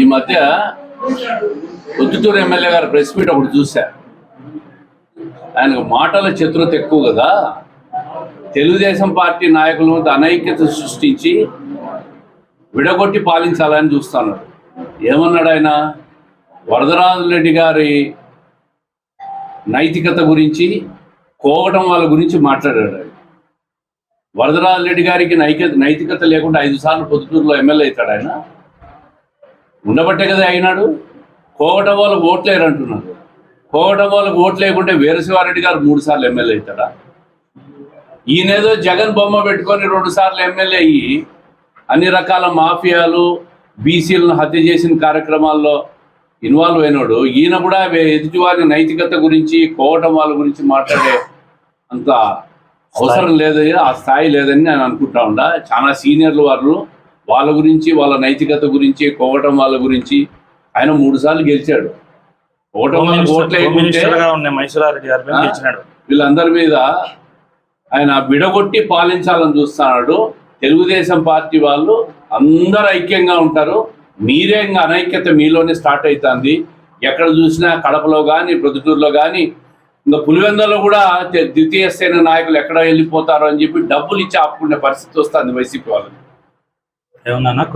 ఈ మధ్య పొద్దుటూరు ఎమ్మెల్యే గారు ప్రెస్ మీట్ ఒకటి చూశా. ఆయనకు మాటల చతురత ఎక్కువ కదా. తెలుగుదేశం పార్టీ నాయకుల మధ్య అనైక్యత సృష్టించి విడగొట్టి పాలించాలని చూస్తున్నాడు ఏమన్నాడు ఆయన? వరదరాజు రెడ్డి గారి నైతికత గురించి కోవటం వాళ్ళ గురించి మాట్లాడాడు. ఆయన. వరదరాజు రెడ్డి గారికి నైక నైతికత లేకుండా ఐదు సార్లు పొద్దుటూరులో ఎమ్మెల్యే అవుతాడు ఆయన. ఉండబట్టే కదా అయినాడు? కోవటం వాళ్ళకు ఓట్లేరు అంటున్నారు కోవటం వాళ్ళకు ఓట్లు లేకుంటే వీరశివారెడ్డి గారు మూడు సార్లు ఎమ్మెల్యే అవుతాడా? ఈయనేదో జగన్ బొమ్మ పెట్టుకొని రెండు సార్లు ఎమ్మెల్యే అయ్యి అన్ని రకాల మాఫియాలు బీసీలను హత్య చేసిన కార్యక్రమాల్లో ఇన్వాల్వ్ అయినాడు. ఈయన కూడా ఎదుటివారి నైతికత గురించి కోవటం వాళ్ళ గురించి మాట్లాడే అంత అవసరం లేదని ఆ స్థాయి లేదని నేను అనుకుంటా ఉండా చాలా సీనియర్లు వాళ్ళు వాళ్ళ గురించి వాళ్ళ నైతికత గురించి కోవటం వాళ్ళ గురించి ఆయన మూడు సార్లు గెలిచాడు. వీళ్ళందరి మీద ఆయన విడగొట్టి పాలించాలని చూస్తున్నాడు. తెలుగుదేశం పార్టీ వాళ్ళు అందరు ఐక్యంగా ఉంటారు. మీరే ఇంకా అనైక్యత మీలోనే స్టార్ట్ అవుతుంది ఎక్కడ చూసినా కడపలో కానీ ప్రొద్దుటూరులో కానీ ఇంకా పులివెందులో కూడా ద్వితీయ శ్రేణి నాయకులు ఎక్కడ వెళ్ళిపోతారో అని చెప్పి డబ్బులు ఇచ్చి ఆపుకునే పరిస్థితి వస్తుంది వైసీపీ వాళ్ళకి. é o Nanako